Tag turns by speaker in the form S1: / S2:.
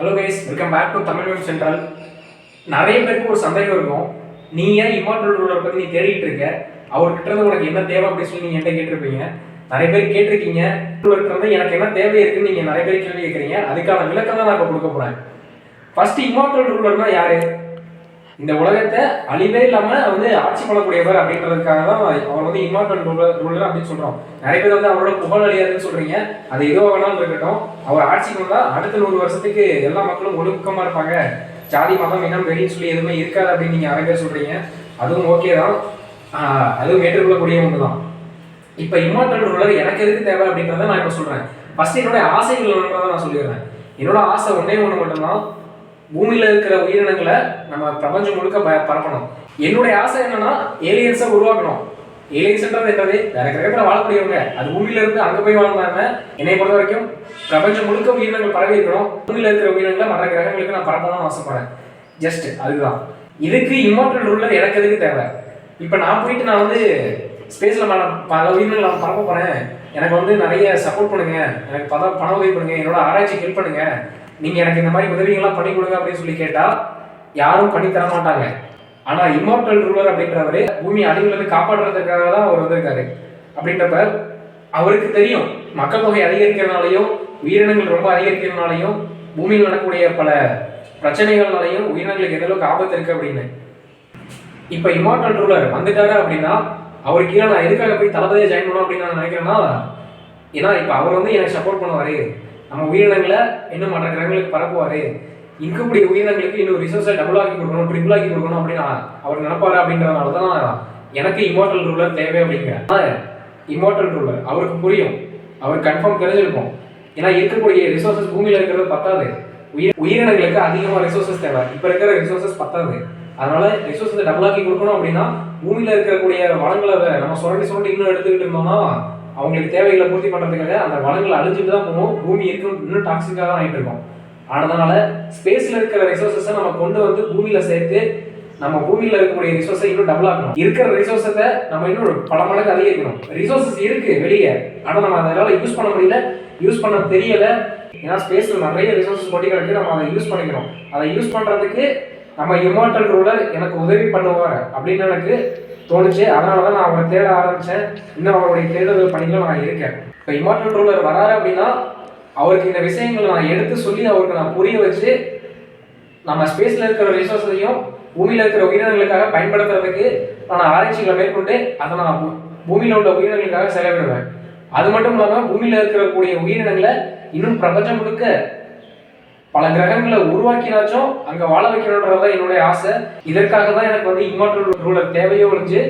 S1: Hello guys welcome back to Tamil web central நிறைய பேருக்கு ஒரு சந்தேகம் இருக்கும். நீ ஏன் இம்மார்டல் ரூலர் பற்றி நீ தேடிட்டு இருக்க? அவர்கிட்ட இருந்து உனக்கு என்ன தேவை அப்படின்னு சொல்லி நீங்கள் என்கிட்ட கேட்டிருப்பீங்க. நிறைய பேர் கேட்டிருக்கீங்க. ரூலர்கிட்ட இருந்து எனக்கு என்ன தேவை இருக்குன்னு நீங்கள் நிறைய பேர் கேள்வி கேட்குறீங்க. அதுக்கான விளக்கம் தான் நான் இப்போ கொடுக்க போகிறேன் ஃபர்ஸ்ட் இம்மார்டல் ரூலர்னா யாரு? இந்த உலகத்தை அழிவே இல்லாம வந்து ஆட்சி பண்ணக்கூடியவர் அப்படின்றதுக்காக தான் அவர் வந்து இம்மார்டன் ரூலர் ரூலர் அப்படின்னு சொல்றோம். நிறைய பேர் வந்து அவரோட புகழ் அழியாதுன்னு சொல்றீங்க. அது ஏதோ வேணாலும் இருக்கட்டும். அவர் ஆட்சிக்கு வந்தா அடுத்த நூறு வருஷத்துக்கு எல்லா மக்களும் ஒழுக்கமா இருப்பாங்க. ஜாதி மதம் இனம் வெளின்னு சொல்லி எதுவுமே இருக்காது அப்படின்னு நீங்க நிறைய பேர் சொல்றீங்க. அதுவும் ஓகே தான். அதுவும் ஏற்றுக்கொள்ளக்கூடிய ஒன்று தான் இப்போ இம்மார்டன் ரூலர் எனக்கு எதுக்கு தேவை அப்படின்றத நான் இப்போ சொல்றேன். ஃபர்ஸ்ட் என்னோட ஆசைகள் என்னன்றதை நான் சொல்லிடுறேன். என்னோட ஆசை ஒன்றே ஒன்று மட்டும்தான். பூமியில் இருக்கிற உயிரினங்களை நம்ம பிரபஞ்சம் முழுக்க ப- பரப்பணும். என்னுடைய ஆசை என்னன்னா ஏலியன்ஸை உருவாக்கணும். ஏலியன்ஸ்ன்றது என்னது? வேற கிரகத்தில் வாழக்கூடியவங்க. அது பூமியில இருந்து அங்கே போய் வாழ்ந்தாங்க என்னை? பொறுத்த வரைக்கும் பிரபஞ்சம் முழுக்க உயிரினங்கள் பரவி இருக்கணும். பூமியில் இருக்கிற உயிரினங்களை மற்ற கிரகங்களுக்கு நான் பரப்பணும்னு ஆசைப்படுறேன். ஜஸ்ட் அதுதான். இதுக்கு இம்மோட்டல் ரூலர் எனக்கு எதுக்கு தேவை? இப்போ நான் போயிட்டு நான் வந்து ஸ்பேஸில் பல உயிரினங்களை நான் பரப்ப போகிறேன் எனக்கு வந்து நிறைய சப்போர்ட் பண்ணுங்க. எனக்கு பத பண உதவி பண்ணுங்க. என்னோட ஆராய்ச்சி ஹெல்ப் பண்ணுங்க. நீங்கள் எனக்கு இந்த மாதிரி உதவிகள்லாம் பண்ணி கொடுங்க அப்படின்னு சொல்லி கேட்டால் யாரும் பண்ணி தர மாட்டாங்க. ஆனால் இம்மார்டல் ரூலர் அப்படின்றவர் பூமி அழிவுலேருந்து காப்பாற்றுறதுக்காக தான் அவர் வந்திருக்காரு. அப்படின்றப்ப அவருக்கு தெரியும் மக்கள் தொகை அதிகரிக்கிறதுனாலையும் உயிரினங்கள் ரொம்ப அதிகரிக்கிறதுனாலையும் பூமியில் நடக்கக்கூடிய பல பிரச்சனைகள்னாலையும் உயிரினங்களுக்கு எந்த அளவுக்கு ஆபத்து இருக்குது அப்படின்னு. இப்போ இம்மார்டல் ரூலர் வந்துட்டாரு அப்படின்னா அவர் கீழே நான் எதுக்காக போய் தளபதியை ஜாயின் பண்ணுவோம் அப்படின்னு நான் நினைக்கிறேன்னா ஏன்னா இப்போ அவர் வந்து எனக்கு சப்போர்ட் பண்ணுவார். நம்ம உயிரினங்களை இன்னும் மற்ற கிரகங்களுக்கு பரப்புவாரு. இருக்கக்கூடிய உயிரினங்களுக்கு இன்னும் ரிசோர்ஸை டபுள் ஆக்கி கொடுக்கணும் ட்ரிபிள் ஆக்கி கொடுக்கணும் அப்படின்னு அவர் நினைப்பாரு அப்படின்றதுனால தான் எனக்கு இமோட்டல் ரூலர் தேவை அப்படிங்கிற. இமோட்டல் ரூலர் அவருக்கு புரியும். அவர் கன்ஃபார்ம் தெரிஞ்சிருக்கும். ஏன்னா இருக்கக்கூடிய ரிசோர்ஸஸ் பூமியில் இருக்கிறது பத்தாது. உயிர் உயிரினங்களுக்கு அதிகமாக ரிசோர்ஸஸ் தேவை. இப்போ இருக்கிற ரிசோர்ஸஸ் பத்தாது. அதனால ரிசோர்ஸை டபுள் ஆக்கி கொடுக்கணும் அப்படின்னா பூமியில் இருக்கக்கூடிய வளங்களை நம்ம சுரண்டி சுரண்டி இன்னும் எடுத்துக்கிட்டு இருந்தோம்னா அவங்களுக்கு தேவைகளை பூர்த்தி பண்ணுறதுக்காக அந்த வளங்களை அழிஞ்சிட்டு தான் போகும். பூமி இருக்கும் இன்னும் டாக்ஸிக்காக தான் ஆகிட்டு இருக்கும். அதனால ஸ்பேஸ்ல இருக்கிற ரிசோர்ஸஸை நம்ம கொண்டு வந்து பூமியில சேர்த்து நம்ம பூமியில இருக்கக்கூடிய ரிசோர்ஸை இன்னும் டபுள் ஆகணும் இருக்கிற ரிசோர்ஸத்தை நம்ம இன்னும் பல மடங்கு அதிகரிக்கணும். ரிசோர்ஸஸ் இருக்கு வெளியே. ஆனால் நம்ம அதனால யூஸ் பண்ண முடியல யூஸ் பண்ண தெரியல. ஏன்னா ஸ்பேஸ்ல நிறைய ரிசோர்ஸஸ் கொட்டி கிடக்கு நம்ம அதை யூஸ் பண்ணிக்கணும். அதை யூஸ் பண்றதுக்கு நம்ம இமார்டல் ரூலர் எனக்கு உதவி பண்ணுவார் அப்படின்னு எனக்கு தோணுச்சு. அதனால தான் நான் அவரை தேட ஆரம்பித்தேன் இன்னும் அவருடைய தேடுதல் பணிகள் நான் இருக்கேன். இப்போ இமார்டல் ரூலர் வராரு அப்படின்னா அவருக்கு இந்த விஷயங்களை நான் எடுத்து சொல்லி அவருக்கு நான் புரிய வச்சு நம்ம ஸ்பேஸில் இருக்கிற ரிசோர்ஸையும் பூமியில் இருக்கிற உயிரினங்களுக்காக பயன்படுத்துறதுக்கு நான் ஆராய்ச்சிகளை மேற்கொண்டு அதை நான் பூமியில் உள்ள உயிரினங்களுக்காக செலவிடுவேன். அது மட்டும் இல்லாமல் பூமியில் இருக்கக்கூடிய உயிரினங்களை இன்னும் பிரபஞ்சம் முழுக்க பல கிரகங்களை உருவாக்கினாச்சும் அங்க வாழ வைக்கணுன்றதுதான் என்னுடைய ஆசை. இதற்காக தான் எனக்கு வந்து இம்மார்டல் ரூலர் தேவையோ ஒழிஞ்சு